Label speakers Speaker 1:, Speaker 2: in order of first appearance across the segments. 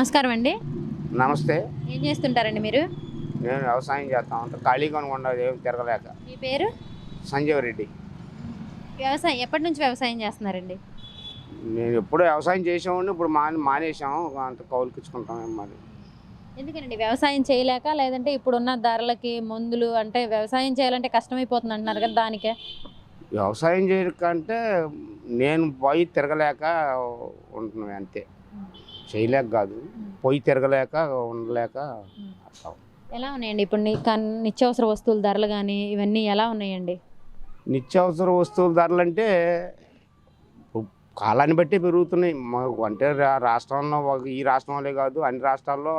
Speaker 1: నమస్కారం అండి.
Speaker 2: నమస్తే.
Speaker 1: ఏం చేస్తుంటారండి మీరు?
Speaker 2: నేను వ్యవసాయం చేస్తా ఉంటాను ఖాళీగా ఉండదు ఏం తిరగలేక.
Speaker 1: మీ పేరు?
Speaker 2: సంజీవ్ రెడ్డి.
Speaker 1: వ్యవసాయం ఎప్పటి నుంచి వ్యవసాయం చేస్తున్నారండి?
Speaker 2: నేను ఎప్పుడు వ్యవసాయం చేసేవాడిని ఇప్పుడు మాని మానేసాము అంత కౌలుకిచ్చుకుంటాం మరి.
Speaker 1: ఎందుకనండి? వ్యవసాయం చేయలేక లేదంటే ఇప్పుడున్న ధరలకి మందులు అంటే వ్యవసాయం చేయాలంటే కష్టమైపోతుంది అంటున్నారు కదా దానికే.
Speaker 2: వ్యవసాయం చేయకంటే నేను పోయి తిరగలేక ఉంటున్నాను అంతే. చేయలేక కాదు. పోయి తిరగలేక ఉండలేక అట్లా.
Speaker 1: ఎలా ఉన్నాయండి? ఇప్పుడు నిత్యావసర వస్తువుల ధరలు కానీ ఇవన్నీ ఎలా ఉన్నాయండి?
Speaker 2: నిత్యావసర వస్తువుల ధరలు అంటే కాలాన్ని బట్టి పెరుగుతున్నాయి. మాకు అంటే రాష్ట్రంలో ఈ రాష్ట్రంలో కాదు అన్ని రాష్ట్రాల్లో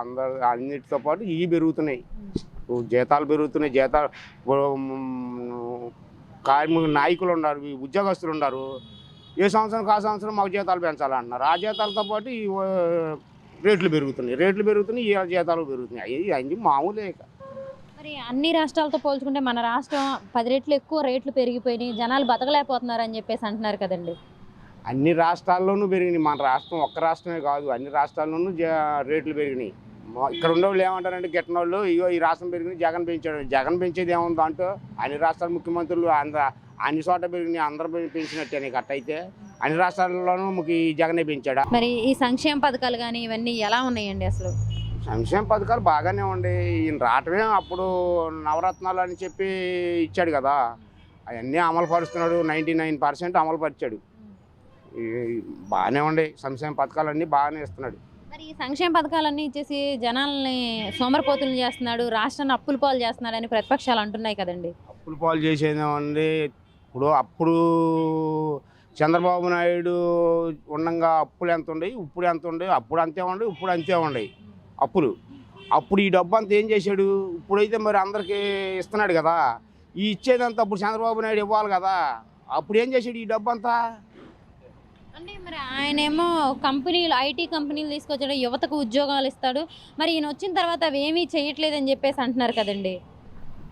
Speaker 2: అందరు అన్నిటితో పాటు ఇవి పెరుగుతున్నాయి. జీతాలు పెరుగుతున్నాయి. జీతాలు కార్మిక నాయకులు ఉన్నారు ఉద్యోగస్తులు ఉన్నారు. ఏ సంవత్సరం ఆ సంవత్సరం మాకు జీతాలు పెంచాలంటున్నారు. ఆ జీతాలతో పాటు ఈ రేట్లు పెరుగుతున్నాయి. రేట్లు పెరుగుతున్నాయి ఈ జీతాలు పెరుగుతున్నాయి. అవి అన్ని మామూలే.
Speaker 1: మరి అన్ని రాష్ట్రాలతో పోల్చుకుంటే మన రాష్ట్రం పది రెట్లు ఎక్కువ రేట్లు పెరిగిపోయినాయి జనాలు బతకలేకపోతున్నారు అని చెప్పేసి అంటున్నారు కదండి.
Speaker 2: అన్ని రాష్ట్రాల్లోనూ పెరిగినాయి. మన రాష్ట్రం ఒక్క రాష్ట్రమే కాదు అన్ని రాష్ట్రాల్లోనూ రేట్లు పెరిగినాయి. ఇక్కడ ఉండేవాళ్ళు ఏమంటారంటే గిట్టన వాళ్ళు ఇగో ఈ రాష్ట్రం పెరిగింది జగన్ పెంచాడు. జగన్ పెంచేది ఏముంది దాంట్లో అన్ని రాష్ట్రాల ముఖ్యమంత్రులు అందర అన్ని చోట పెరిగినాయి అందరూ పెంచినట్టే నీకు అట్టయితే. అన్ని రాష్ట్రాల్లోనూ మీకు ఈ జగనే పెంచాడా?
Speaker 1: మరి ఈ సంక్షేమ పథకాలు కానీ ఇవన్నీ ఎలా ఉన్నాయండి అసలు?
Speaker 2: సంక్షేమ పథకాలు బాగానే ఉండే. ఈయన రావటమే అప్పుడు నవరత్నాలు అని చెప్పి ఇచ్చాడు కదా. అవన్నీ అమలు పరుస్తున్నాడు నైంటీ నైన్ పర్సెంట్ అమలు పరిచాడు. ఈ- బాగానే ఉండే. సంక్షేమ పథకాలన్నీ బాగానే ఇస్తున్నాడు.
Speaker 1: మరి ఈ సంక్షేమ పథకాలన్నీ ఇచ్చేసి జనాల్ని సోమరపోతులు చేస్తున్నాడు రాష్ట్రాన్ని అప్పుల పాలు చేస్తున్నాడు అని ప్రతిపక్షాలు అంటున్నాయి కదండి.
Speaker 2: అప్పులు పాలు చేసేది ఏమండి ఇప్పుడు అప్పుడు చంద్రబాబు నాయుడు ఉండగా అప్పులు ఎంత ఉండయి ఇప్పుడు ఎంత ఉండయి అప్పుడు అంతే ఉండవు ఇప్పుడు అంతే ఉండయి. అప్పులు. అప్పుడు ఈ డబ్బు అంతా ఏం చేశాడు? ఇప్పుడైతే మరి అందరికీ ఇస్తున్నాడు కదా. ఈ ఇచ్చేదంతా అప్పుడు చంద్రబాబు నాయుడు ఇవ్వాలి కదా. అప్పుడు ఏం చేశాడు ఈ డబ్బు అంతా
Speaker 1: అంటే మరి ఆయనేమో కంపెనీలు ఐటీ కంపెనీలు తీసుకొచ్చాడు యువతకు ఉద్యోగాలు ఇస్తాడు. మరి ఈయన వచ్చిన తర్వాత అవి ఏమీ చేయట్లేదని చెప్పేసి అంటున్నారు కదండి.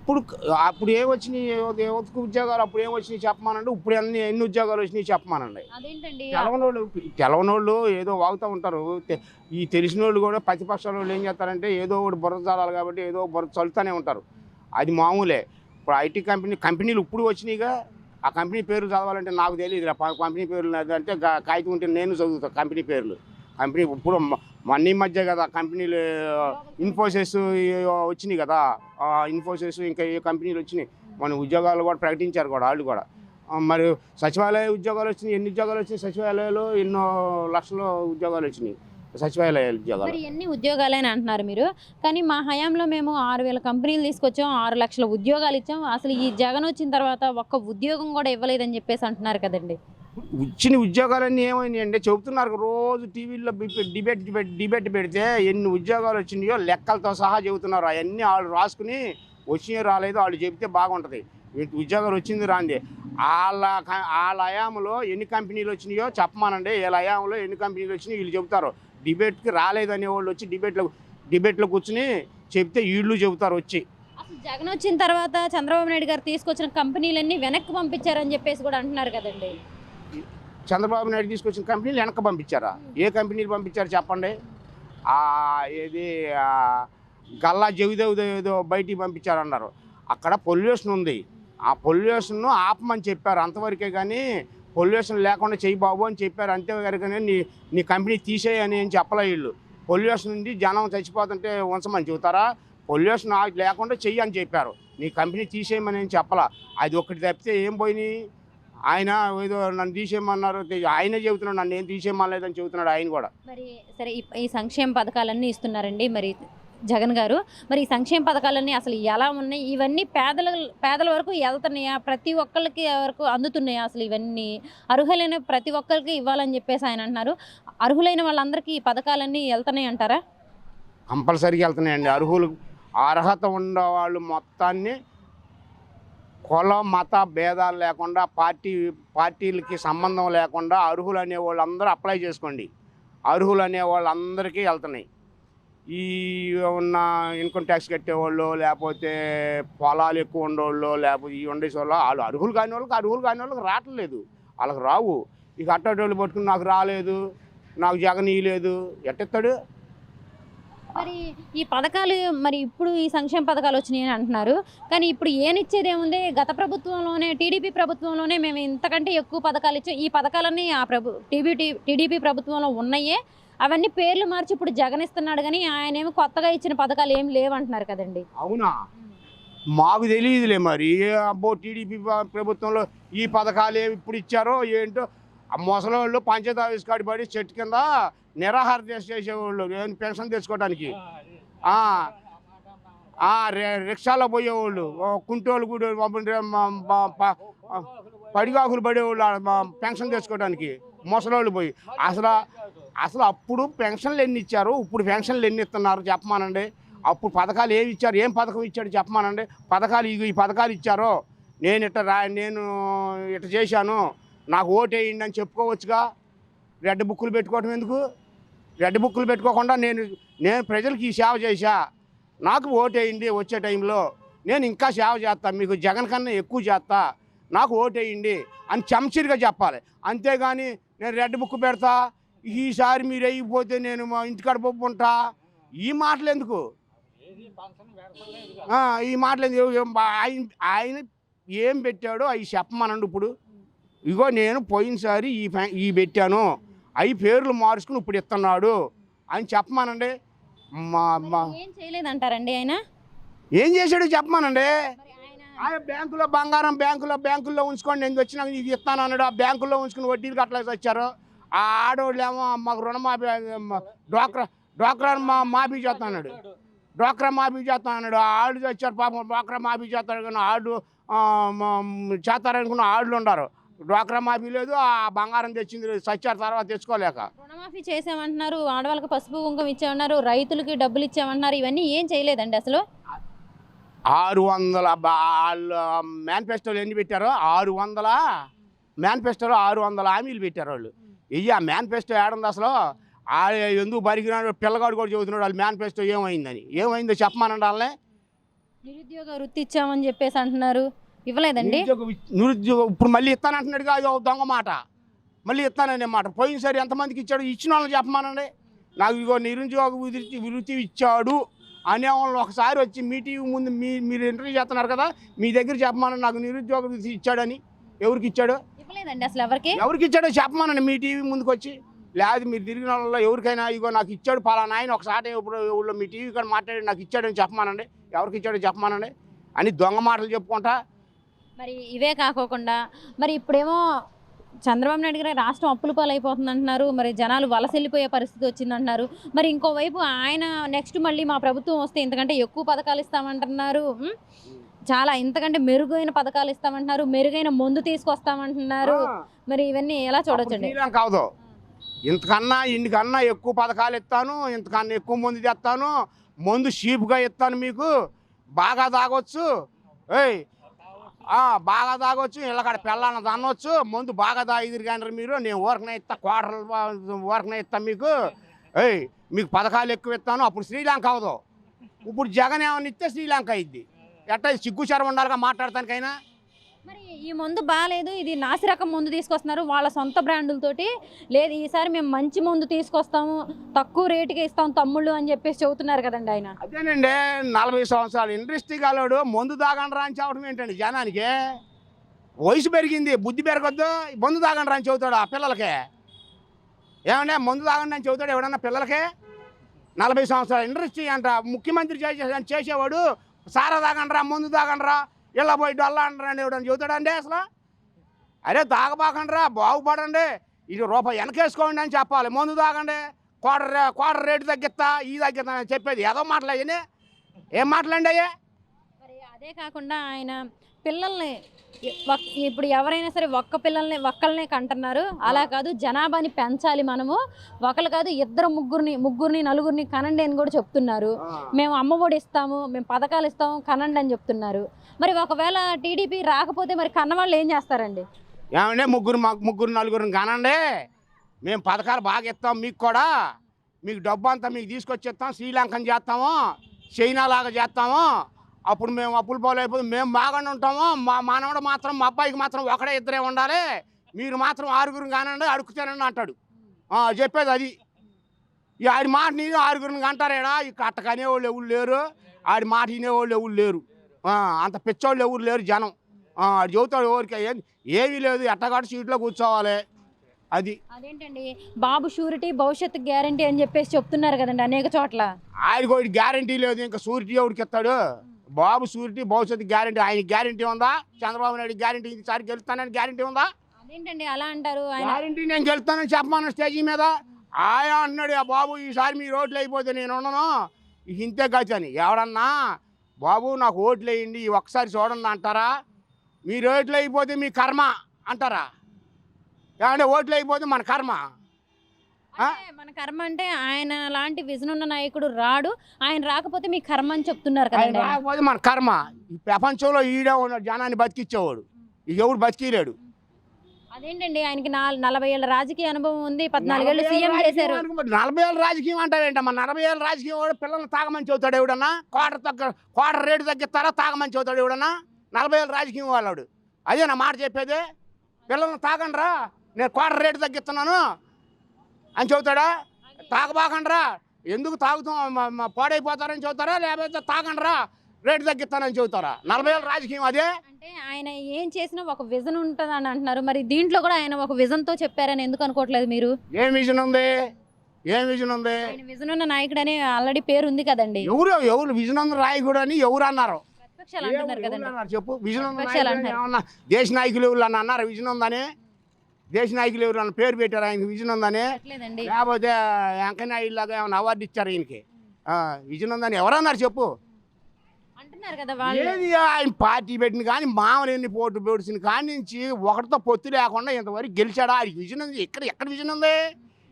Speaker 2: ఇప్పుడు అప్పుడు ఏం వచ్చినాయి? యువతకు ఉద్యోగాలు అప్పుడు ఏం వచ్చినాయి చెప్పమానండి? ఇప్పుడు ఎన్ని ఎన్ని ఉద్యోగాలు వచ్చినాయి చెప్పమానండి. తెలవనోళ్ళు తెలవనోళ్ళు ఏదో వాగుతూ ఉంటారు. ఈ తెలిసిన వాళ్ళు కూడా ప్రతిపక్షాల వాళ్ళు ఏం చేస్తారంటే ఏదో ఒకటి బుర్ర చాలాలి కాబట్టి ఏదో బుర్ర చల్లుతూనే ఉంటారు. అది మామూలే. ఇప్పుడు ఐటీ కంపెనీ కంపెనీలు ఇప్పుడు వచ్చినాయిగా ఆ కంపెనీ పేర్లు చదవాలంటే నాకు తెలియదు కంపెనీ పేర్లు అంటే కాగితం ఉంటే నేను చదువుతాను కంపెనీ పేర్లు. కంపెనీ ఇప్పుడు మ- మొన్న మధ్య కదా కంపెనీలు ఇన్ఫోసిస్ వచ్చినాయి కదా. ఇన్ఫోసిస్ ఇంకా ఏ కంపెనీలు వచ్చినాయి. మన ఉద్యోగాలు కూడా ప్రకటించారు కూడా వాళ్ళు కూడా. మరి సచివాలయ ఉద్యోగాలు వచ్చినాయి. ఎన్ని ఉద్యోగాలు వచ్చినాయి? సచివాలయాలు ఎన్నో లక్షల ఉద్యోగాలు వచ్చినాయి. సచివాలయ ఉద్యోగాలు.
Speaker 1: మరి ఎన్ని ఉద్యోగాలని అంటున్నారు మీరు. కానీ మా హయాంలో మేము ఆరు వేల కంపెనీలు తీసుకొచ్చాం ఆరు లక్షల ఉద్యోగాలు ఇచ్చాం. అసలు ఈ జగన్ వచ్చిన తర్వాత ఒక్క ఉద్యోగం కూడా ఇవ్వలేదని చెప్పేసి అంటున్నారు కదండి.
Speaker 2: వచ్చిన ఉద్యోగాలన్నీ ఏమైనాయి అంటే చెబుతున్నారు రోజు టీవీలో డిబేట్ డిబేట్ పెడితే ఎన్ని ఉద్యోగాలు వచ్చినాయో లెక్కలతో సహా చెబుతున్నారు. అవన్నీ వాళ్ళు రాసుకుని వచ్చినాయో రాలేదో వాళ్ళు చెబితే బాగుంటుంది. ఉద్యోగాలు వచ్చింది రాంది. వాళ్ళ వాళ్ళ అయాములో ఎన్ని కంపెనీలు వచ్చినాయో చెప్పమానండి. వీళ్ళ అయాములో ఎన్ని కంపెనీలు వచ్చినాయో వీళ్ళు చెబుతారు. డిబేట్కి రాలేదనే వాళ్ళు వచ్చి డిబేట్లో డిబేట్లో కూర్చుని చెప్తే వీళ్ళు చెబుతారు వచ్చి.
Speaker 1: జగన్ వచ్చిన తర్వాత చంద్రబాబు నాయుడు గారు తీసుకొచ్చిన కంపెనీలన్నీ వెనక్కి పంపించారని చెప్పేసి కూడా అంటున్నారు కదండి.
Speaker 2: చంద్రబాబు నాయుడు తీసుకొచ్చిన కంపెనీలు వెనక పంపించారా? ఏ కంపెనీలు పంపించారు చెప్పండి? ఏది గల్లా జవిదేవ్ బయటికి పంపించారన్నారు. అక్కడ పొల్యూషన్ ఉంది. ఆ పొల్యూషన్ను ఆపమని చెప్పారు అంతవరకే కానీ పొల్యూషన్ లేకుండా చెయ్యి బాబు అని చెప్పారు. అంతేగాని నీ నీ కంపెనీ తీసేయని అని చెప్పలే వీళ్ళు. పొల్యూషన్ ఉంది జనం చచ్చిపోతుంటే ఉంచమని చెబుతారా? పొల్యూషన్ లేకుండా చెయ్యి అని చెప్పారు. నీ కంపెనీ తీసేయమని చెప్పలా? అది ఒకటి తప్పితే ఏం పోయినాయి? ఆయన ఏదో నన్ను తీసేయమన్నారు. ఆయనే చెబుతున్నాడు నన్ను ఏం తీసేయమనలేదని చెబుతున్నాడు ఆయన కూడా.
Speaker 1: మరి సరే ఈ- ఈ సంక్షేమ పథకాలన్నీ ఇస్తున్నారండి మరి జగన్ గారు. మరి ఈ సంక్షేమ పథకాలన్నీ అసలు ఎలా ఉన్నాయి? ఇవన్నీ పేదల పేదల వరకు వెళ్తున్నాయా ప్రతి ఒక్కరికి వరకు అందుతున్నాయా అసలు ఇవన్నీ? అర్హులైన ప్రతి ఒక్కరికి ఇవ్వాలని చెప్పేసి ఆయన అంటున్నారు. అర్హులైన వాళ్ళందరికీ ఈ పథకాలన్నీ వెళ్తున్నాయి అంటారా?
Speaker 2: కంపల్సరీగా వెళ్తున్నాయండి. అర్హులు అర్హత ఉన్న వాళ్ళు మొత్తాన్ని కులం మత భేదాలు లేకుండా పార్టీ పార్టీలకి సంబంధం లేకుండా అర్హులు అనే వాళ్ళందరూ అప్లై చేసుకోండి. అర్హులు అనే వాళ్ళందరికీ వెళ్తున్నాయి. ఈ ఉన్న ఇన్కమ్ ట్యాక్స్ కట్టేవాళ్ళు లేకపోతే పొలాలు ఎక్కువ ఉండేవాళ్ళు లేకపోతే ఈ ఉండేసి వాళ్ళు వాళ్ళు అర్హులు కాని వాళ్ళకి అర్హులు కాని వాళ్ళకి రావట్లేదు. వాళ్ళకి రావు. ఇక అట్టోటి పట్టుకుని నాకు రాలేదు నాకు జగన్ ఇయ్యలేదు. ఎట్టెత్తాడు?
Speaker 1: మరి ఈ పథకాలు మరి ఇప్పుడు ఈ సంక్షేమ పథకాలు వచ్చినాయి అని అంటున్నారు. కానీ ఇప్పుడు ఏనిచ్చేది ఏముంది గత ప్రభుత్వంలోనే టీడీపీ ప్రభుత్వంలోనే మేము ఇంతకంటే ఎక్కువ పథకాలు ఇచ్చాం. ఈ పథకాలన్నీ ఆ ప్రభు టీబీ టీడీపీ ప్రభుత్వంలో ఉన్నాయే. అవన్నీ పేర్లు మార్చి ఇప్పుడు జగన్ ఇస్తున్నాడు కానీ ఆయన ఏమి కొత్తగా ఇచ్చిన పథకాలు ఏం లేవంటున్నారు కదండి.
Speaker 2: అవునా? మాకు తెలియదులే మరి. అబ్బో టీడీపీ ప్రభుత్వంలో ఈ పథకాలు ఏమి ఇప్పుడు ఇచ్చారో ఏంటో ముసలోళ్ళు పంచాయతీ ఆఫీస్ కాడి పడి చెట్టు కింద నిరాహార దీక్ష చేసేవాళ్ళు ఏం పెన్షన్ తెచ్చుకోవడానికి రి- రిక్షాలో పోయేవాళ్ళు ఓ కుంటోళ్ళు కూడా పడిగాకులు పడేవాళ్ళు పెన్షన్ తెచ్చుకోవడానికి ముసలోళ్ళు పోయి. అసలు అసలు అప్పుడు పెన్షన్లు ఎన్ని ఇచ్చారు? ఇప్పుడు పెన్షన్లు ఎన్ని ఇస్తున్నారు చెప్పమానండి. అప్పుడు పథకాలు ఏమి ఇచ్చారు? ఏం పథకం ఇచ్చాడు చెప్పమానండి. పథకాలు ఇగో ఈ పథకాలు ఇచ్చారో? నేను ఇట్ట రా నేను ఇట్ట చేశాను. నాకు ఓటేయండి వేయండి అని చెప్పుకోవచ్చుగా. రెడ్ బుక్కులు పెట్టుకోవటం ఎందుకు? రెడ్ బుక్కులు పెట్టుకోకుండా నేను నేను ప్రజలకి ఈ సేవ చేశా. నాకు ఓటేయండి వేయండి వచ్చే టైంలో. నేను ఇంకా సేవ చేస్తా మీకు జగన్ కన్నా ఎక్కువ చేస్తా. నాకు ఓటేయండి వేయండి అని చంచిరిగా చెప్పాలి. అంతేగాని నేను రెడ్ బుక్ పెడతా ఈసారి మీరు అయిపోతే నేను మా ఇంటికాడ పప్పుంటా ఈ మాటలు ఎందుకు? ఈ మాటలు ఎందుకు? బా- ఆయన ఆయన ఏం పెట్టాడో అవి చెప్పమనండి ఇప్పుడు. ఇగో నేను పోయినసారి ఈ ఫ్యా- ఈ పెట్టాను. అవి పేర్లు మార్చుకుని ఇప్పుడు ఇస్తున్నాడు అని చెప్పమానండి. మా మా
Speaker 1: ఏం చేయలేదంటారండి ఆయన?
Speaker 2: ఏం చేశాడో చెప్పమానండి.
Speaker 1: ఆయన
Speaker 2: బ్యాంకులో బంగారం బ్యాంకులో బ్యాంకుల్లో ఉంచుకోండి నేను వచ్చినాక నీకు ఇస్తాను అన్నాడు. ఆ బ్యాంకుల్లో ఉంచుకుని వడ్డీలు కట్టలేక వచ్చారు. ఆ ఆడవాళ్ళు ఏమో మాకు రుణమాఫీ డ్వాక్రా డ్వాక్రా మా మాఫీ చేస్తా అన్నాడు. డ్వాక్రా మాఫీ చేస్తా అన్నాడు. ఆ ఆళ్ళు వచ్చారు పాపం డ్వాక్రా మాఫీ చేస్తాడు కానీ ఆళ్ళు ఆ, మ- చేస్తారనుకున్న ఆళ్ళు ఉన్నారు డ్వాక్రా మాఫీ లేదు ఆ బంగారం తెచ్చింది లేదు. చచ్చారు తర్వాత తెచ్చుకోలేక.
Speaker 1: రుణమాఫీ చేసామంటున్నారు ఆడవాళ్ళకి పసుపు కుంకుమ ఇచ్చామన్నారు రైతులకి డబ్బులు ఇచ్చామన్నారు ఇవన్నీ ఏం చేయలేదండి అసలు?
Speaker 2: ఆరు వందల వాళ్ళ మేనిఫెస్టోలు ఎన్ని పెట్టారో ఆరు వందల మేనిఫెస్టోలో ఆరు వందల హామీలు పెట్టారు వాళ్ళు. ఇయ్య ఆ మేనిఫెస్టో ఏడుంది అసలు? ఆ ఎందుకు బరిగినాడు పిల్లగాడు కూడా చెబుతున్నాడు వాళ్ళు మేనిఫెస్టో ఏమైందని? ఏమైందో చెప్పమానండి వాళ్ళని.
Speaker 1: నిరుద్యోగ వృత్తి ఇచ్చామని చెప్పేసి అంటున్నారు. ఇవ్వలేదండి.
Speaker 2: నిరుద్యోగ ఇప్పుడు మళ్ళీ ఇస్తానంటున్నాడు కాదు ఒక దొంగ మాట. మళ్ళీ ఇస్తాననే మాట. పోయినసారి ఎంతమందికి ఇచ్చాడు? ఇచ్చిన వాళ్ళని చెప్పమానండి. నాకు ఇగో నిరుద్యోగ వృత్తి వృత్తి ఇచ్చాడు అనే వాళ్ళు ఒకసారి వచ్చి మీ టీవీ ముందు మీ మీరు ఇంటర్వ్యూ చేస్తున్నారు కదా మీ దగ్గర చెప్పమని నాకు నిరుద్యోగ వృత్తి ఇచ్చాడని. ఎవరికి ఇచ్చాడు?
Speaker 1: ఇవ్వలేదండి అసలు ఎవరికి?
Speaker 2: ఎవరికి ఇచ్చాడో చెప్పమనండి మీ టీవీ ముందుకు వచ్చి. లేదు మీరు తిరిగిన వాళ్ళలో ఎవరికైనా ఇగో నాకు ఇచ్చాడు పలానా ఆయన ఒకసారి ఇప్పుడు ఊళ్ళో మీ టీవీ కాడ మాట్లాడి నాకు ఇచ్చాడని చెప్పమానండి. ఎవరికి ఇచ్చాడో చెప్పమానండి అని దొంగ మాటలు చెప్పుకుంటా
Speaker 1: మరి ఇవే కాకోకుండా మరి ఇప్పుడేమో చంద్రబాబు నాయుడు గారు రాష్ట్రం అప్పుల పాలు అయిపోతుంది అంటున్నారు మరి జనాలు వలస వెళ్ళిపోయే పరిస్థితి వచ్చింది అంటున్నారు మరి ఇంకోవైపు ఆయన నెక్స్ట్ మళ్ళీ మా ప్రభుత్వం వస్తే ఇంతకంటే ఎక్కువ పథకాలు ఇస్తామంటున్నారు? చాలా ఇంతకంటే మెరుగైన పథకాలు ఇస్తామంటున్నారు. మెరుగైన మందు తీసుకొస్తామంటున్నారు. మరి ఇవన్నీ ఎలా చూడొచ్చండి?
Speaker 2: కాదు. ఇంతకన్నా ఇందుకన్నా ఎక్కువ పథకాలు ఇస్తాను ఇంతకన్నా ఎక్కువ మందు తెస్తాను మందు చీప్గా ఇస్తాను మీకు. బాగా తాగొచ్చు. ఏయ్ బాగా తాగొచ్చు ఇళ్ళకాడ పెళ్ళాన తనవచ్చు ముందు బాగా తాగిదిరు కానీ మీరు నేను ఊరకనే ఇస్తా క్వార్టర్లు ఊరకనే ఇస్తా మీకు. ఏయ్ మీకు పథకాలు ఎక్కువ ఇస్తాను అప్పుడు శ్రీలంక అవదు. ఇప్పుడు జగన్ ఏమన్నా ఇస్తే శ్రీలంక అయింది ఎట్టా సిగ్గుచారం ఉండాలిగా మాట్లాడటానికైనా?
Speaker 1: మరి ఈ మందు బాగాలేదు ఇది నాసిరకం మందు తీసుకొస్తున్నారు వాళ్ళ సొంత బ్రాండులతోటి. లేదు ఈసారి మేము మంచి మందు తీసుకొస్తాము తక్కువ రేటుకి ఇస్తాం తమ్ముళ్ళు అని చెప్పేసి చెబుతున్నారు కదండి ఆయన.
Speaker 2: అదేనండి నలభై సంవత్సరాలు ఇండస్ట్రీ గలవాడు మందు తాగండి అని చెప్పడం ఏంటండి జనానికి? వయసు పెరిగింది బుద్ధి పెరగొద్దు మందు తాగండి అని చెబుతాడు ఆ పిల్లలకే. ఏమంటే మందు తాగండి అని చెబుతాడు ఎవడన్నా పిల్లలకే? నలభై సంవత్సరాలు ఇండస్ట్రీ అంట ముఖ్యమంత్రి చేసే చేసేవాడు సారా తాగండ్రా మందు తాగండ్రా ఇలా పోయి డొల్లా అంటారా అని చెబుతాడండి అసలు? అరే తాగబాకండ్రా బాగుపడండి. ఇది రూపాయి వెనకేసుకోండి అని చెప్పాలి. మందు తాగండి. క్వార్టర్ క్వార్టర్ రేటు తగ్గిస్తా ఈ తగ్గిస్తా అని చెప్పేది. ఏదో మాట్లాడి ఏం మాటలండి అయ్యే?
Speaker 1: మరి అదే కాకుండా ఆయన పిల్లల్ని ఇప్పుడు ఎవరైనా సరే ఒక్క పిల్లల్ని ఒక్కళ్ళనే కంటున్నారు. అలా కాదు జనాభాని పెంచాలి మనము. ఒకళ్ళు కాదు ఇద్దరు ముగ్గురిని ముగ్గురిని నలుగురిని కనండి అని కూడా చెప్తున్నారు. మేము అమ్మఒడి ఇస్తాము మేము పథకాలు ఇస్తాము కనండి అని చెప్తున్నారు. మరి ఒకవేళ టీడీపీ రాకపోతే మరి కన్నవాళ్ళు ఏం చేస్తారండి?
Speaker 2: ఏమంటే ముగ్గురు మాకు ముగ్గురు నలుగురిని కానండి. మేము పథకాలు బాగా ఇస్తాం మీకు కూడా. మీకు డబ్బు అంతా మీకు తీసుకొచ్చేస్తాం శ్రీలంకని చేస్తాము చైనా లాగా చేస్తాము. అప్పుడు మేము అప్పులు పాలు మేము బాగానే ఉంటాము. మా మానవుడు మాత్రం మా అబ్బాయికి మాత్రం ఒకడే ఇద్దరే ఉండాలి. మీరు మాత్రం ఆరుగురు కానండి అడుగుతానండి అంటాడు. చెప్పేది అది. ఈ ఆడి మాట నేను ఆరుగురిని అంటారేడా ఇక అట్ట కనేవాళ్ళు ఎవరు లేరు. ఆడి మాట వినేవాళ్ళు ఎవరు లేరు. అంత పిచ్చోళ్ళు ఎవరు లేరు జనం. ఆడు చెబుతాడు ఎవరికి ఏమీ లేదు ఎట్టగాడు సీట్లో కూర్చోవాలి. అది.
Speaker 1: అదేంటండి? బాబు షూరిటీ భవిష్యత్తు గ్యారంటీ అని చెప్పేసి చెప్తున్నారు కదండి అనేక చోట్ల.
Speaker 2: ఒకటి గ్యారంటీ లేదు ఇంకా సూరిటీ ఎవరికి ఇస్తాడు? బాబు సూరిటీ భవిష్యత్తు గ్యారంటీ ఆయన గ్యారంటీ ఉందా? చంద్రబాబు నాయుడు గ్యారంటీ ఈసారి గెలుస్తానని గ్యారంటీ ఉందా?
Speaker 1: అదేంటండి అలా అంటారు ఆయన?
Speaker 2: గ్యారంటీ నేను గెలుస్తానని చెప్పమన్న స్టేజీ మీద? ఆయా అన్నాడు ఆ బాబు ఈసారి మీ ఓట్లు అయిపోతే నేను ఉండను. ఇంతే గతి అని. ఎవడన్నా బాబు నాకు ఓట్లు వేయండి ఈ ఒక్కసారి చూడండి అంటారా? మీరు ఓట్లు అయిపోతే మీ కర్మ అంటారా? ఏమంటే ఓట్లు అయిపోతే మన కర్మ.
Speaker 1: మన కర్మ అంటే ఆయన లాంటి విజన్ ఉన్న నాయకుడు రాడు ఆయన రాకపోతే మీ కర్మ అని చెప్తున్నారు.
Speaker 2: రాకపోతే మన కర్మ. ఈ ప్రపంచంలో ఈడే ఉన్నాడు జనాన్ని బతికిచ్చేవాడు. ఇక ఎవడు బతికిలేడు.
Speaker 1: అదేంటండి ఆయనకి నాల్- నలభై ఏళ్ళ రాజకీయ అనుభవం ఉంది పద్నాలుగేళ్ళు సీఎం చేశారు.
Speaker 2: నలభై ఏళ్ళ రాజకీయం అంటావేంటమ్మా నలభై ఏళ్ళ రాజకీయం వాడు పిల్లల్ని తాగమని చెబుతాడు ఎవడన్నా? కోటర్ తగ్గ కోటర్ రేటు తగ్గిస్తారా తాగమని చెబుతాడు ఎవడన్నా? నలభై ఏళ్ళ రాజకీయం వాళ్ళాడు అదే నా మాట చెప్పేది. పిల్లల్ని తాగండ్రా. నేను కోటర్ రేటు తగ్గిస్తున్నాను. అని చెబుతాడా? తాగబాకండ్రా. ఎందుకు తాగుతాం? పాడైపోతారని చెబుతారా? లేకపోతే తాగండ్రా. రేటు తగ్గిస్తానని చెబుతారా? నలభై ఏళ్ళ రాజకీయం అదే?
Speaker 1: అంటే ఆయన ఏం చేసినా ఒక విజన్ ఉంటుంది అని అంటున్నారు. మరి దీంట్లో కూడా ఆయన ఒక విజన్తో చెప్పారని ఎందుకు అనుకోవట్లేదు మీరు?
Speaker 2: ఏం విజన్ ఉంది? ఏం విజన్ ఉంది?
Speaker 1: ఆయన విజన్ ఉన్న నాయకుడు అని ఆల్రెడీ పేరు ఉంది కదండి.
Speaker 2: ఎవరు ఎవరు విజన్ ఉంది రాయకూడదు అని ఎవరు అన్నారు?
Speaker 1: ప్రతిపక్షాలు అంటున్నారు కదండి.
Speaker 2: చెప్పు? విజన్ ఉన్న దేశ నాయకులు అన్నారు విజన్ ఉందని? దేశ నాయకులు ఎవరు అన్న పేరు పెట్టారు ఆయనకి విజన్ ఉందని. లేకపోతే వెంకయ్య లాగా ఏమైనా అవార్డు ఇచ్చారు ఈయనకి. విజన్ ఉందని ఎవరన్నారు చెప్పు.
Speaker 1: అంటున్నారు కదా వాళ్ళు.
Speaker 2: ఏది ఆయన పార్టీ పెట్టిన కానీ మామూలు ఎన్ని పోటు పొడిచిన కాడి నుంచి ఒకటితో పొత్తు లేకుండా ఇంతవరకు గెలిచాడా? ఆయనకి విజన్ ఉంది. ఎక్కడ ఎక్కడ విజన్ ఉంది?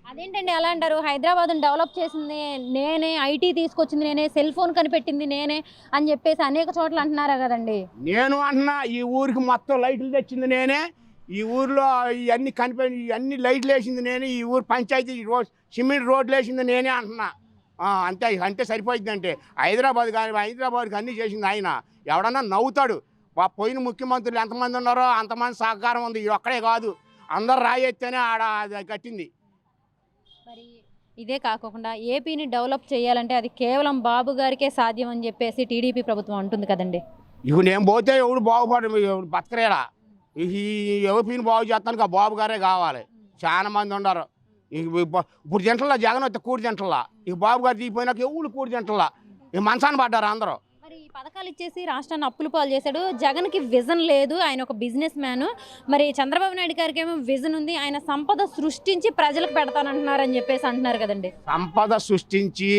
Speaker 1: అదేంటండి అలా అంటారు? హైదరాబాద్ డెవలప్ చేసింది నేనే ఐటీ తీసుకొచ్చింది నేనే సెల్ ఫోన్ కనిపెట్టింది నేనే అని చెప్పేసి అనేక చోట్ల అంటున్నారా కదండి?
Speaker 2: నేను అంటున్నా ఈ ఊరికి మొత్తం లైట్లు తెచ్చింది నేనే. ఈ ఊర్లో ఇవన్నీ కనిపి అన్ని లైట్లు వేసింది నేనే ఈ ఊరు పంచాయతీ రోడ్ సిమెంట్ రోడ్లు వేసింది నేనే అంటున్నా. అంతే అంటే సరిపోయింది అంటే హైదరాబాద్ కానీ హైదరాబాద్కి అన్నీ చేసింది ఆయన. ఎవడన్నా నవ్వుతాడు. వా పోయిన ముఖ్యమంత్రులు ఎంతమంది ఉన్నారో అంతమంది సహకారం ఉంది. ఇది ఒక్కడే కాదు. అందరు రాయెత్తేనే ఆడ అది కట్టింది.
Speaker 1: మరి ఇదే కాకుండా ఏపీని డెవలప్ చేయాలంటే అది కేవలం బాబు గారికే సాధ్యం అని చెప్పేసి టీడీపీ ప్రభుత్వం అంటుంది కదండి.
Speaker 2: ఇవి నేను పోతే ఎవడు బాగుపడు బతకరేడా ఈ ఎవరిని బాగు చేస్తానికి ఆ బాబు గారే కావాలి. చాలా మంది ఉన్నారు. ఇప్పుడు జంటల్లో జగన్ వస్తే కూడి జంటల్లా. ఇక బాబు గారు దిగిపోయినాక ఎవరు కూడి జంటల్లా? ఇక మనసాన్ని పడ్డారు అందరూ.
Speaker 1: మరి ఈ పథకాలు ఇచ్చేసి రాష్ట్రాన్ని అప్పులు పాలు చేశాడు. జగన్కి విజన్ లేదు. ఆయన ఒక బిజినెస్ మ్యాన్. మరి చంద్రబాబు నాయుడు గారికి ఏమో విజన్ ఉంది. ఆయన సంపద సృష్టించి ప్రజలకు పెడతానంటున్నారని చెప్పేసి అంటున్నారు కదండి.
Speaker 2: సంపద సృష్టించి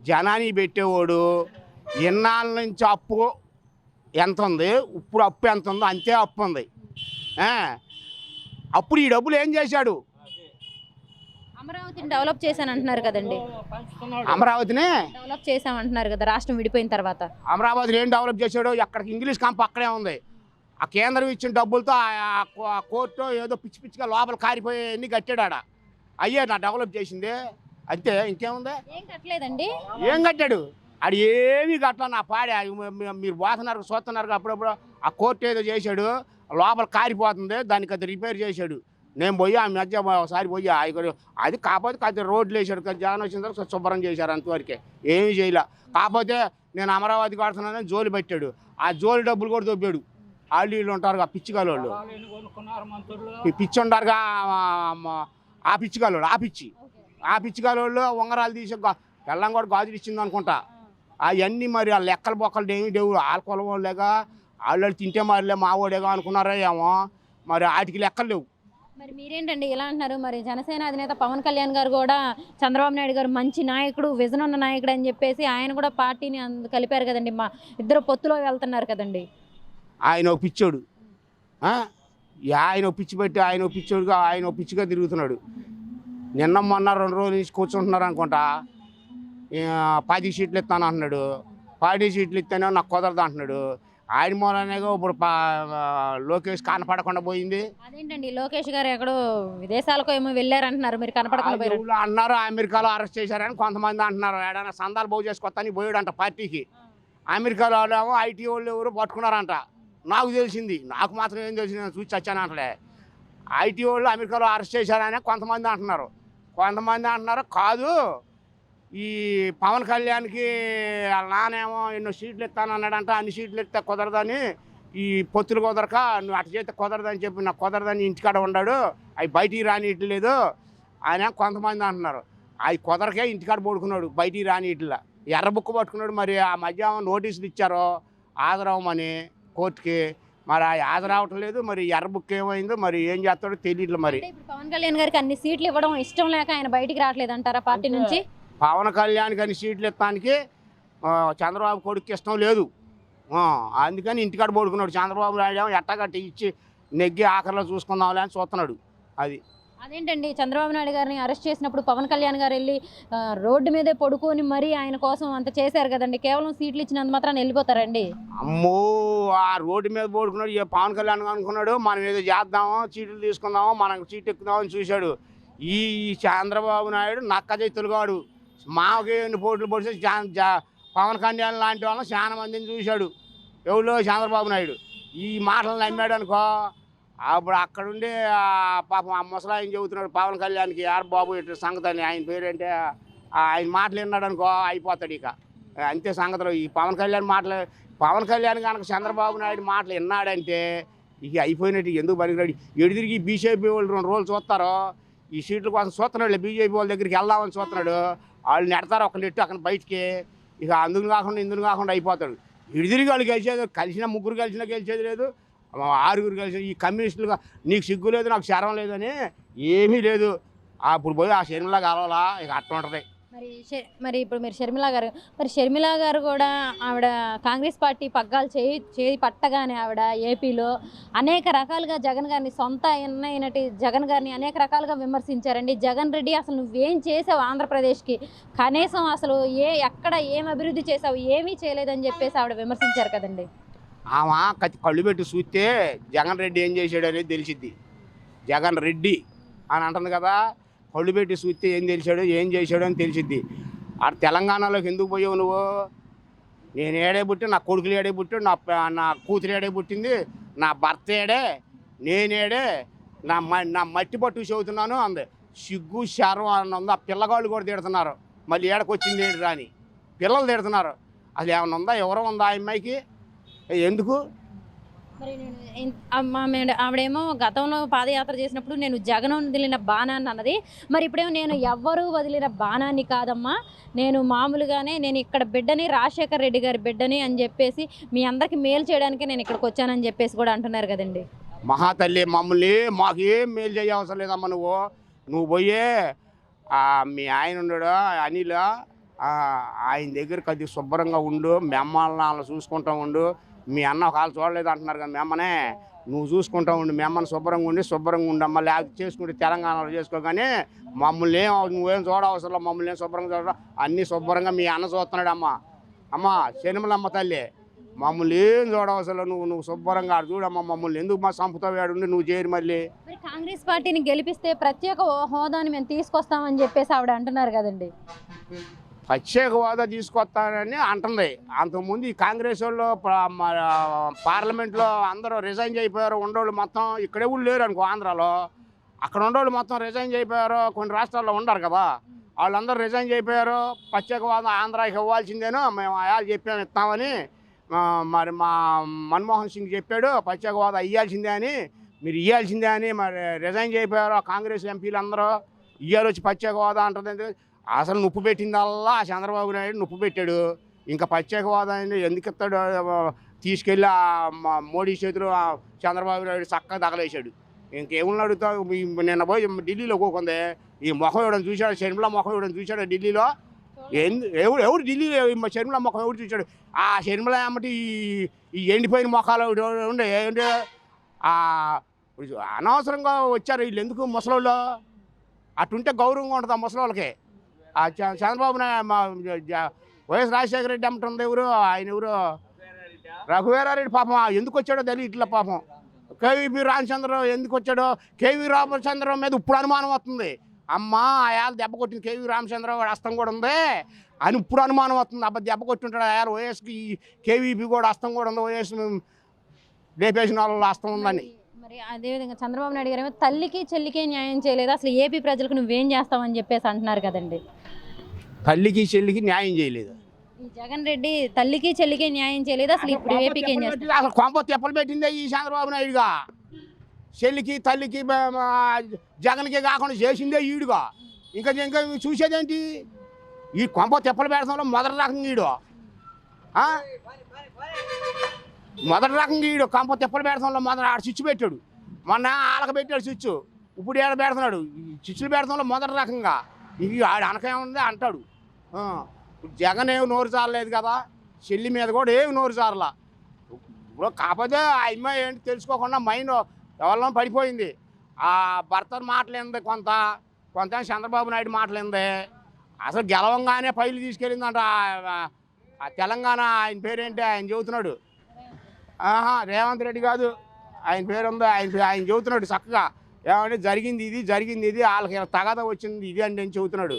Speaker 2: జనాన్ని పెట్టేవాడు. ఇన్నాళ్ళ నుంచి అప్పు ఎంత ఉంది ఇప్పుడు అప్పు ఎంత ఉందో అంతే అప్పు ఉంది. అప్పుడు ఈ డబ్బులు ఏం చేశాడు?
Speaker 1: అమరావతిని డెవలప్ చేశాను అంటున్నారు కదండి.
Speaker 2: అమరావతిని?
Speaker 1: డెవలప్ చేశామంటున్నారు కదా రాష్ట్రం విడిపోయిన తర్వాత.
Speaker 2: అమరావతిని ఏం డెవలప్ చేశాడు? ఎక్కడికి ఇంగ్లీష్ కంప్ అక్కడే ఉంది. ఆ కేంద్రం ఇచ్చిన డబ్బులతో ఆ- కోర్టు ఏదో పిచ్చి పిచ్చిగా లోపల కారిపోయి అన్ని కట్టాడు అయ్యే నా డెవలప్ చేసింది. అంతే ఇంకేముంది?
Speaker 1: ఏం కట్టలేదండి.
Speaker 2: ఏం కట్టాడు? ఆడు ఏమీ గట్ల నా పాడే. ఆ మీరు పోతున్నారు చూస్తున్నారు అప్పుడప్పుడు ఆ కోర్టు ఏదో చేశాడు లోపల కారిపోతుంది దానికి అది రిపేర్ చేశాడు. నేను పోయి ఆ మధ్య ఒకసారి పోయి ఆ ఇక్కడ అది కాకపోతే కొద్ది రోడ్లు వేసాడు జగన్ వచ్చిన తర్వాత శుభ్రం చేశారు అంతవరకే. ఏమీ చేయలే. కాకపోతే నేను అమరావతి కడుతున్నానని జోలి పెట్టాడు. ఆ జోలి డబ్బులు కూడా దొబ్బాడు. వాళ్ళు వీళ్ళు ఉంటారు ఆ పిచ్చిగాలు వాళ్ళు పిచ్చి ఉంటారుగా ఆ- ఆ- ఆ ఆ పిచ్చి. ఆ పిచ్చిగాలు వాళ్ళు ఉంగరాలు తీసి గా- పెళ్ళం కూడా గాజులు ఇచ్చింది అనుకుంటా. అవన్నీ మరి ఆ లెక్కలు బొక్కలు ఏమి లేవు ఆల్కోహల్ వాళ్ళేక వాళ్ళు తింటే మరిలే మావోడేగా అనుకున్నారా ఏమో? మరి వాటికి లెక్కలు లేవు.
Speaker 1: మరి మీరేంటండి ఇలా అంటున్నారు? మరి జనసేన అధినేత పవన్ కళ్యాణ్ గారు కూడా చంద్రబాబు నాయుడు గారు మంచి నాయకుడు విజన్ ఉన్న నాయకుడు అని చెప్పేసి ఆయన కూడా పార్టీని కలిపారు కదండి. మా ఇద్దరు పొత్తులో వెళ్తున్నారు కదండి.
Speaker 2: ఆయన ఒక పిచ్చోడు ఆయన పిచ్చి పెట్టి ఆయన పిచ్చోడుగా ఆయన పిచ్చిగా తిరుగుతున్నాడు. నిన్న మొన్న రెండు రోజుల నుంచి కూర్చుంటున్నారు అనుకుంటా. పది సీట్లు ఇస్తాను అంటున్నాడు. పది సీట్లు ఇస్తేనే నాకు కుదరదు అంటున్నాడు. ఆయన మూలనేగా ఇప్పుడు లోకేష్ కనపడకుండా పోయింది.
Speaker 1: అదేంటండి లోకేష్ గారు ఎక్కడో విదేశాలకు ఏమో వెళ్ళారంటున్నారు. మీరు కనపడకుండా
Speaker 2: అన్నారు అమెరికాలో అరెస్ట్ చేశారని కొంతమంది అంటున్నారు. ఏడైనా సందాలు బాగు చేసుకొస్తాని పోయాడంట పార్టీకి. అమెరికాలో ఏమో ఐటీ వాళ్ళు ఎవరు పట్టుకున్నారంట. నాకు తెలిసింది. నాకు మాత్రం ఏం తెలిసింది నేను చూసి వచ్చాను అంటలే. ఐటీ వాళ్ళు అమెరికాలో అరెస్ట్ చేశారని కొంతమంది అంటున్నారు. కొంతమంది అంటున్నారు కాదు ఈ పవన్ కళ్యాణ్కి నానేమో ఎన్నో సీట్లు ఇస్తాను అన్నాడంట అన్ని సీట్లు ఇస్తే కుదరదని ఈ పొత్తులు కుదరక నువ్వు అటు చేస్తే కుదరదని చెప్పి నాకు కుదరదని ఇంటికాడ ఉన్నాడు అవి బయటికి రానియట్లేదు ఆయన కొంతమంది అంటున్నారు. అవి కుదరకే ఇంటికాడ పడుకున్నాడు బయటికి రానియట్లా. ఎర్ర బుక్ పట్టుకున్నాడు మరి ఆ మధ్య నోటీసులు ఇచ్చారో? హాజరవ్వమని కోర్టుకి. మరి ఆ హాజరవటం లేదు మరి ఎర్ర బుక్ ఏమైందో మరి ఏం చేస్తాడో తెలియట్లేదు మరి.
Speaker 1: పవన్ కళ్యాణ్ గారికి అన్ని సీట్లు ఇవ్వడం ఇష్టం లేక ఆయన బయటికి రావట్లేదు అంటారా పార్టీ. నుంచి?
Speaker 2: పవన్ కళ్యాణ్కి అని సీట్లు ఇస్తానికి చంద్రబాబు కొడుకు ఇష్టం లేదు. అందుకని ఇంటికాడ పడుకున్నాడు. చంద్రబాబు నాయుడు ఏమో ఎట్టగట్టి ఇచ్చి నెగ్గి ఆఖరిలో చూసుకుందాంలే అని చూస్తున్నాడు. అది.
Speaker 1: అదేంటండి? చంద్రబాబు నాయుడు గారిని అరెస్ట్ చేసినప్పుడు పవన్ కళ్యాణ్ గారు వెళ్ళి రోడ్డు మీదే పడుకొని మరీ ఆయన కోసం అంత చేశారు కదండి. కేవలం సీట్లు ఇచ్చినంత మాత్రాన్ని వెళ్ళిపోతారండి.
Speaker 2: అమ్మో! ఆ రోడ్డు మీద పడుకున్నాడు. ఏ పవన్ కళ్యాణ్ అనుకున్నాడు మనం ఏదో చేద్దామో చీట్లు తీసుకుందామో మనకు చీట్ ఎక్కుదామని చూశాడు. ఈ చంద్రబాబు నాయుడు నక్క చేతులుగాడు మాకు ఎన్ని పోట్లు పొడిచి చా చా పవన్ కళ్యాణ్ లాంటి వాళ్ళని చాలా మందిని చూశాడు. ఎవరో చంద్రబాబు నాయుడు. ఈ మాటలు నమ్మాడు అనుకో అప్పుడు అక్కడుండి పాపం ఆ ముసలాయన చెబుతున్నాడు పవన్ కళ్యాణ్కి యారు బాబు ఇటు సంగతి అని. ఆయన పేరేంటే ఆయన మాటలు విన్నాడు అనుకో అయిపోతాడు ఇక. అంతే సంగతులు. ఈ పవన్ కళ్యాణ్ మాటలు పవన్ కళ్యాణ్ కనుక చంద్రబాబు నాయుడు మాటలు విన్నాడంటే ఇక అయిపోయినట్టు ఎందుకు పనికిరాడు? ఎడిదిరిగి బీజేపీ వాళ్ళు రెండు రోజులు చూస్తారో ఈ సీట్ల కోసం చూస్తున్నాడు బీజేపీ వాళ్ళ దగ్గరికి వెళ్దామని చూస్తున్నాడు. వాళ్ళు నెడతారు ఒక నెట్టు అక్కడ బయటికి. ఇక అందుకు కాకుండా ఇందుకు కాకుండా అయిపోతాడు. ఎడిదిరిగి వాళ్ళు గెలిచేది కలిసిన ముగ్గురు కలిసినా గెలిచేది లేదు. ఆరుగురు కలిసి ఈ కమ్యూనిస్టులుగా నీకు సిగ్గు లేదు నాకు శరం లేదని ఏమీ లేదు. అప్పుడు పోయి ఆ శరీరంలో కలవాలా ఇక అట్ట ఉంటుంది.
Speaker 1: మరి మరి ఇప్పుడు మీరు షర్మిల గారు మరి షర్మిల గారు కూడా ఆవిడ కాంగ్రెస్ పార్టీ పగ్గాలు చేయి చేయి పట్టగానే ఆవిడ ఏపీలో అనేక రకాలుగా జగన్ గారిని సొంత అయినటి జగన్ గారిని అనేక రకాలుగా విమర్శించారండి. జగన్ రెడ్డి అసలు నువ్వేం చేసావు ఆంధ్రప్రదేశ్కి? కనీసం అసలు ఏ ఎక్కడ ఏం అభివృద్ధి చేసావు ఏమీ చేయలేదని చెప్పేసి ఆవిడ విమర్శించారు కదండి.
Speaker 2: ఆమె కత్తి కళ్ళు పెట్టి చూస్తే జగన్ రెడ్డి ఏం చేశాడు అనేది తెలిసిద్ది. జగన్ రెడ్డి అని అంటుంది కదా కళ్ళు పెట్టి చూస్తే ఏం తెలిసాడు ఏం చేశాడో అని తెలిసిద్ది. ఆ తెలంగాణలోకి ఎందుకు పోయావు నువ్వు? నేను ఏడే పుట్టి నా కొడుకులు ఏడే పుట్టి నా నా కూతురు ఏడే పుట్టింది నా భర్త ఏడే నేనేడే నా మ నా మట్టి పట్టు చదువుతున్నాను అంది. సిగ్గు శారం అని ఉంది? ఆ పిల్లగాళ్ళు కూడా తిడుతున్నారు. మళ్ళీ ఏడకొచ్చింది ఏంటి రాని? పిల్లలు తిడుతున్నారు. అది ఏమైనా ఉందా? ఎవరో ఉందా ఆ అమ్మాయికి? ఎందుకు?
Speaker 1: మరి నేను మేడ- ఆవిడేమో గతంలో పాదయాత్ర చేసినప్పుడు నేను జగన్ వదిలిన బాణాన్ని అన్నది. మరి ఇప్పుడేమో నేను ఎవ్వరూ వదిలిన బాణాన్ని కాదమ్మా. నేను మామూలుగానే నేను ఇక్కడ బిడ్డని రాజశేఖర్ రెడ్డి గారి బిడ్డని అని చెప్పేసి మీ అందరికి మేలు చేయడానికి నేను ఇక్కడికి వచ్చానని చెప్పేసి కూడా అంటున్నారు కదండి.
Speaker 2: మహాతల్లి మమ్మల్ని మాకు ఏం మేలు చేయ అవసరం లేదమ్మా నువ్వు. నువ్వు పోయే ఆ, మీ ఆయన ఉన్నాడు అనిల్ ఆ, ఆయన దగ్గర కొద్దిగా శుభ్రంగా ఉండు మెమ్మల్ని వాళ్ళని చూసుకుంటా ఉండు మీ అన్న ఒకళ్ళు చూడలేదు అంటున్నారు కదా మెమ్మనే నువ్వు చూసుకుంటా ఉండి మెమ్మని శుభ్రంగా ఉండి శుభ్రంగా ఉండమ్మా లేకపోతే చేసుకుంటే తెలంగాణలో చేసుకో కానీ మమ్మల్ని ఏం నువ్వేం చూడవసరం మమ్మల్ని ఏం శుభ్రంగా చూడ అన్నీ శుభ్రంగా మీ అన్న చూస్తున్నాడు అమ్మ. అమ్మ శనిమలమ్మ తల్లి మమ్మల్ని ఏం చూడవసరం నువ్వు నువ్వు శుభ్రంగా చూడమ్మా మమ్మల్ని ఎందుకు మా సంపుతావు ఆడుండి నువ్వు చేరి మళ్ళీ?
Speaker 1: కాంగ్రెస్ పార్టీని గెలిపిస్తే ప్రత్యేక హోదాని మేము తీసుకొస్తామని చెప్పేసి ఆవిడ అంటున్నారు కదండి.
Speaker 2: ప్రత్యేక హోదా తీసుకొస్తానని అంటుంది అంతకుముందు ఈ కాంగ్రెస్ వాళ్ళు పార్లమెంట్లో అందరూ రిజైన్ చేయిపోయారు. ఉండోళ్ళు మొత్తం ఇక్కడే ఊళ్ళు లేరు అనుకో ఆంధ్రాలో. అక్కడ ఉండోళ్ళు మొత్తం రిజైన్ చేయిపోయారు. కొన్ని రాష్ట్రాల్లో ఉండరు కదా. వాళ్ళందరూ రిజైన్ చేయిపోయారు. ప్రత్యేక హోదా ఆంధ్రాకి ఇవ్వాల్సిందేనో మేము అయాలు చెప్పాము ఇస్తామని మరి మా మన్మోహన్ సింగ్ చెప్పాడు. ప్రత్యేక హోదా ఇవ్వాల్సిందే అని. మీరు ఇవ్వాల్సిందే అని మరి రిజైన్ చేయిపోయారు. కాంగ్రెస్ ఎంపీలు అందరూ ఇయ్యాలి వచ్చి ప్రత్యేక హోదా అంటుంది అసలు నొప్పు పెట్టిందల్లా చంద్రబాబు నాయుడు నొప్పు పెట్టాడు. ఇంకా ప్రత్యేక హోదా ఎందుకు ఇస్తాడు? తీసుకెళ్ళి ఆ మోడీ చేతిలో చంద్రబాబు నాయుడు చక్కగా తగలేశాడు. ఇంకేమున్నా అడుగుతావు? నిన్న పోయి ఢిల్లీలో పోకుంది. ఈ మొఖం ఇవ్వడం చూశాడు? షర్మిల మొఖం ఇవ్వడం చూశాడు ఢిల్లీలో? ఎందు ఎవరు ఎవరు ఢిల్లీలో శర్మిల షర్మిల మొఖం ఎవరు చూశాడు? ఆ షర్మిల ఏమంటే ఈ ఎండిపోయిన మొఖాలు ఉండే? ఏంటి? అనవసరంగా వచ్చారు వీళ్ళు ఎందుకు ముసలోళ్ళు? అటుంటే గౌరవంగా ఉంటుంది ఆ ముసలోళ్ళకి. ఆ చంద్రబాబు నాయుడు మా వైఎస్ రాజశేఖర రెడ్డి అమ్మటుంది ఎవరు? ఆయన ఎవరు? రఘువీరారెడ్డి పాపం. ఎందుకు వచ్చాడో తెలియదు ఇట్లా పాపం. కేవీపీ రామచంద్రరావు ఎందుకు వచ్చాడో కేవీ రామచంద్రరావు మీద ఇప్పుడు అనుమానం వస్తుంది. అమ్మా అయాల దెబ్బ కొట్టింది కేవీ రామచంద్రరావు అస్తం కూడా ఉంది? అని ఇప్పుడు అనుమానం వస్తుంది. అబ్బా దెబ్బ కొట్టుంటాడు ఆయాలు వైఎస్కి? కేవీపీ కూడా అస్తం కూడా ఉంది? వైఎస్ లేపేసిన వాళ్ళ అస్తం ఉందని.
Speaker 1: మరి- అదేవిధంగా చంద్రబాబు నాయుడు గారు ఏమో తల్లికి చెల్లికి న్యాయం చేయలేదు. అసలు ఏపీ ప్రజలకు నువ్వేం చేస్తావని చెప్పేసి అంటున్నారు కదండి.
Speaker 2: తల్లికి చెల్లికి న్యాయం చేయలేదు.
Speaker 1: ఈ జగన్ రెడ్డి తల్లికి చెల్లికి న్యాయం చేయలేదు అసలు ఇప్పుడు ఏపీకి ఏం చేస్తారు
Speaker 2: అసలు కొంప తెప్పలు పెట్టిందే ఈ చంద్రబాబు నాయుడుగా. చెల్లికి తల్లికి జగన్కి కాకుండా చేసిందే ఈడుగా. ఇంకా ఇంకా చూసేదేంటి? ఈ కొంప తెప్పలు పెడతాంలో మొదటి రకం ఈడు? మొదటి రకం ఈడు. కొంప తెప్పలు పెడతాంలో మొదటి ఆడు స్విచ్ పెట్టాడు. మొన్న ఆలక పెట్టాడు స్విచ్. ఇప్పుడు ఏడ పెడుతున్నాడు? ఈ స్విచ్లు పెడతాంలో మొదటి రకంగా. ఇది ఆడు అనకేముంది అంటాడు. జగన్ ఏమి నోరు చాలలేదు కదా చెల్లి మీద కూడా ఏమి నోరు చారలా ఇప్పుడు కాకపోతే ఆ అమ్మాయి ఏంటి తెలుసుకోకుండా మైండ్ ఎవరిలో పడిపోయింది. ఆ భర్త మాటలేంది కొంత కొంత చంద్రబాబు నాయుడు మాటలేంది. అసలు గెలవంగానే పైలు తీసుకెళ్ళిందంట. ఆ- తెలంగాణ ఆయన పేరేంటి? ఆయన చెబుతున్నాడు. ఆహా రేవంత్ రెడ్డి కాదు. ఆయన పేరు ఉందో. ఆయన ఆయన చెబుతున్నాడు చక్కగా. ఏమంటే జరిగింది ఇది జరిగింది ఇది. వాళ్ళకి తగద వచ్చింది ఇది అని నేను చెబుతున్నాడు.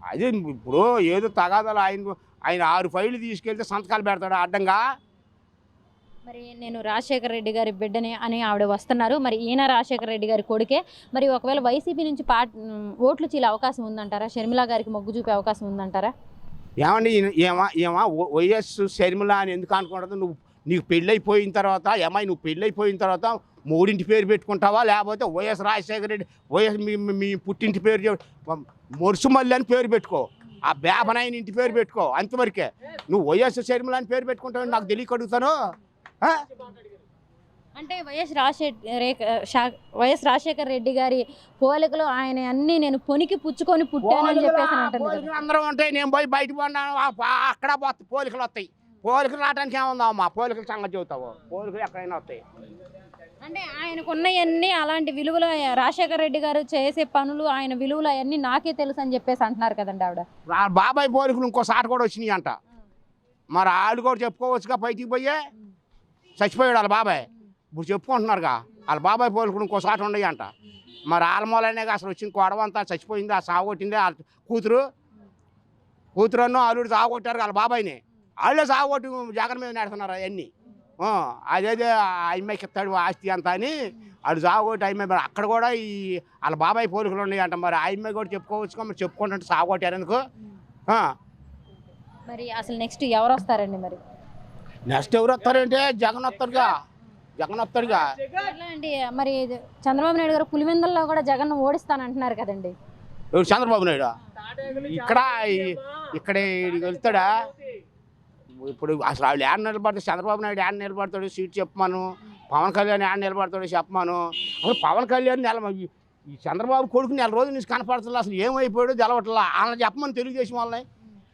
Speaker 2: అదే ఇప్పుడు ఏదో తగాదాలు ఆయన ఆయన ఆరు ఫైళ్ళు తీసుకెళ్తే సంతకాలు పెడతాడు అడ్డంగా?
Speaker 1: మరి నేను రాజశేఖర రెడ్డి గారి బిడ్డని అని ఆవిడ వస్తున్నారు. మరి ఈయన రాజశేఖర రెడ్డి గారి కొడుకే. మరి ఒకవేళ వైసీపీ నుంచి పా ఉమ్, ఓట్లు చీలే అవకాశం ఉందంటారా? షర్మిల గారికి మొగ్గు చూపే అవకాశం ఉందంటారా?
Speaker 2: ఏమండి ఏమా ఏమా వైఎస్ షర్మిల అని ఎందుకు అనుకుంటుంది నువ్వు నీకు పెళ్ళైపోయిన తర్వాత ఏమై నువ్వు పెళ్ళైపోయిన తర్వాత మూడింటి పేరు పెట్టుకుంటావా? లేకపోతే Y S Rajasekhara Reddy Y S మీ మీ- పుట్టింటి పేరు మొరుసుమల్లి అని పేరు పెట్టుకో. ఆ బేబనాయన ఇంటి పేరు పెట్టుకో అంతవరకే. నువ్వు వైఎస్ షర్మిల అని పేరు పెట్టుకుంటావు నాకు తెలియక అడుగుతాను?
Speaker 1: అంటే Y S Rajasekhara Y S Rajasekhara Reddy గారి పోలికలు ఆయన అన్ని నేను పొనికి పుచ్చుకొని పుట్టానని చెప్పేసి
Speaker 2: అందరూ ఉంటాయి. నేను పోయి బయట పడినాను ఆ- అక్కడ పోలికలు వస్తాయి. పోలికలు రావడానికి ఏముందమ్మా పోలికలు సంగతి చెబుతావు పోలికలు ఎక్కడైనా వస్తాయి.
Speaker 1: అంటే ఆయనకున్నవన్నీ అలాంటి విలువలు రాజశేఖర రెడ్డి గారు చేసే పనులు ఆయన విలువలు అవన్నీ నాకే తెలుసు అని చెప్పేసి అంటున్నారు కదండి ఆవిడ.
Speaker 2: బాబాయ్ పోలికలు ఇంకోసారి కూడా వచ్చినాయి అంట. మరి వాళ్ళు కూడా చెప్పుకోవచ్చుగా బయటికి పోయే? చచ్చిపోయాడు వాళ్ళ బాబాయ్. ఇప్పుడు చెప్పుకుంటున్నారుగా వాళ్ళ బాబాయ్ పోలికలు ఇంకోసారి ఉన్నాయి అంట. మరి వాళ్ళ మూలనే అసలు వచ్చిన గొడవ అంతా చచ్చిపోయింది ఆ సాగొట్టింది వాళ్ళ కూతురు? కూతురు అన్నో అల్లుడు సాగొట్టారు వాళ్ళ బాబాయ్ని? వాళ్ళే సాగొట్టి జగన్ మీద నెడుతున్నారు అవన్నీ అదేదే అమ్మాయికి ఇస్తాడు ఆస్తి అంత అని వాడు సాగొట్టి అమ్మాయి మరి అక్కడ కూడా ఈ వాళ్ళ బాబాయ్ పోలికలు ఉన్నాయి అంట మరి ఆ అమ్మాయి కూడా చెప్పుకోవచ్చుగా మరి చెప్పుకుంటుంటే సాగొట్టారు ఎందుకు
Speaker 1: మరి అసలు నెక్స్ట్ ఎవరు వస్తారండి మరి
Speaker 2: నెక్స్ట్ ఎవరు వస్తారంటే జగన్ వస్తాడుగా జగన్ వస్తాడుగా
Speaker 1: ఎట్లా అండి మరి చంద్రబాబు నాయుడు గారు పులివెందుల్లో కూడా జగన్ ఓడిస్తానంటున్నారు కదండి
Speaker 2: చంద్రబాబు నాయుడు ఇక్కడ ఇక్కడ వెళ్తాడా ఇప్పుడు అసలు వాళ్ళు ఏడ నిలబడతాడు చంద్రబాబు నాయుడు ఏడ నిలబడతాడు సీట్ చెప్పమాను పవన్ కళ్యాణ్ ఏడ నిలబడతాడు చెప్పమాను. అసలు పవన్ కళ్యాణ్ నెల ఈ- చంద్రబాబు కొడుకు నెల రోజుల నుంచి కనపడుతుంది అసలు ఏమైపోయాడు తెలవట్లా. వాళ్ళని చెప్పమని తెలుగుదేశం వాళ్ళని.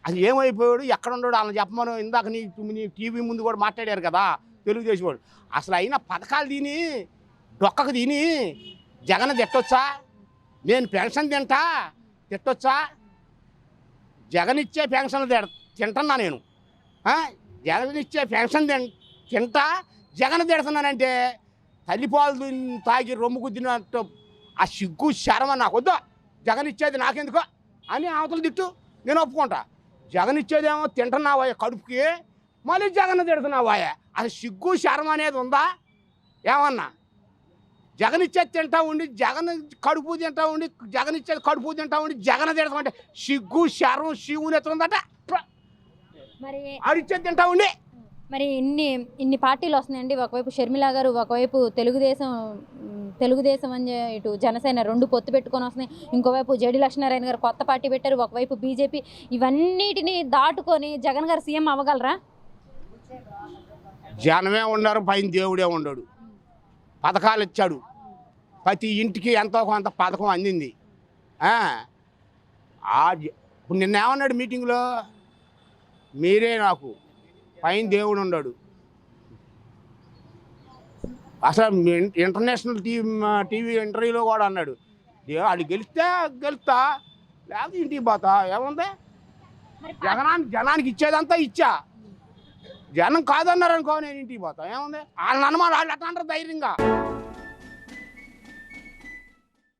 Speaker 2: అసలు ఏమైపోయాడు ఎక్కడ ఉన్నాడు వాళ్ళని చెప్పమను. ఇందాక నీ నీ టీవీ ముందు కూడా మాట్లాడారు కదా తెలుగుదేశం వాడు. అసలు అయినా పథకాలు తిని డొక్కకు తిని జగన్ తిట్టొచ్చా? నేను పెన్షన్ తింటా? తిట్టొచ్చా? జగన్ ఇచ్చే పెన్షన్ తింటున్నా నేను. జగన్నిచ్చే పెన్షన్ తింటా? జగన్ తిడుతున్నానంటే తల్లిపాలు తాగి రొమ్ము గుద్దినట్టు ఆ సిగ్గు శరమ నాకు వద్దు జగన్ ఇచ్చేది నాకెందుకో? అని అవతల తిట్టు. నేను ఒప్పుకుంటా. జగన్ ఇచ్చేదేమో తింటున్నావా కడుపుకి మళ్ళీ జగన్ తిడుతున్నావా అసలు సిగ్గు శరం అనేది ఉందా? ఏమన్నా? జగన్ ఇచ్చేది తింటా ఉండి జగన్ కడుపు తింటా ఉండి జగన్ ఇచ్చేది కడుపు తింటా ఉండి జగన్ తిడతామంటే సిగ్గు శరం శివుని ఎత్తుందట
Speaker 1: మరి
Speaker 2: ఆడిచ్చేది తింటా ఉండి.
Speaker 1: మరి ఇన్ని ఇన్ని పార్టీలు వస్తున్నాయండి. ఒకవైపు షర్మిల గారు ఒకవైపు తెలుగుదేశం తెలుగుదేశం అని ఇటు జనసేన రెండు పొత్తు పెట్టుకొని వస్తున్నాయి. ఇంకోవైపు జడి లక్ష్మీనారాయణ గారు కొత్త పార్టీ పెట్టారు. ఒకవైపు బీజేపీ. ఇవన్నిటిని దాటుకొని జగన్ గారు సీఎం అవ్వగలరా?
Speaker 2: జనమే ఉన్నారు పైన దేవుడే ఉండడు. పథకాలు ఇచ్చాడు. ప్రతి ఇంటికి ఎంతో కొంత పథకం అందింది. ఇప్పుడు నిన్న ఏమన్నాడు మీటింగ్లో? మీరే నాకు. పైన దేవుడు ఉండడు. అసలు ఇంటర్నేషనల్ టీవీ టీవీ ఇంటర్వ్యూలో కూడా అన్నాడు. వాళ్ళు గెలిస్తే గెలుస్తా లేకపోతే ఇంటికి పోతా. ఏముంది? జగనానికి జనానికి ఇచ్చేదంతా ఇచ్చా. జనం కాదన్నారు అనుకో నేను ఇంటికి పోతా. ఏముంది? వాళ్ళని అన్నమాట వాళ్ళు అట్లా అంటారు ధైర్యంగా.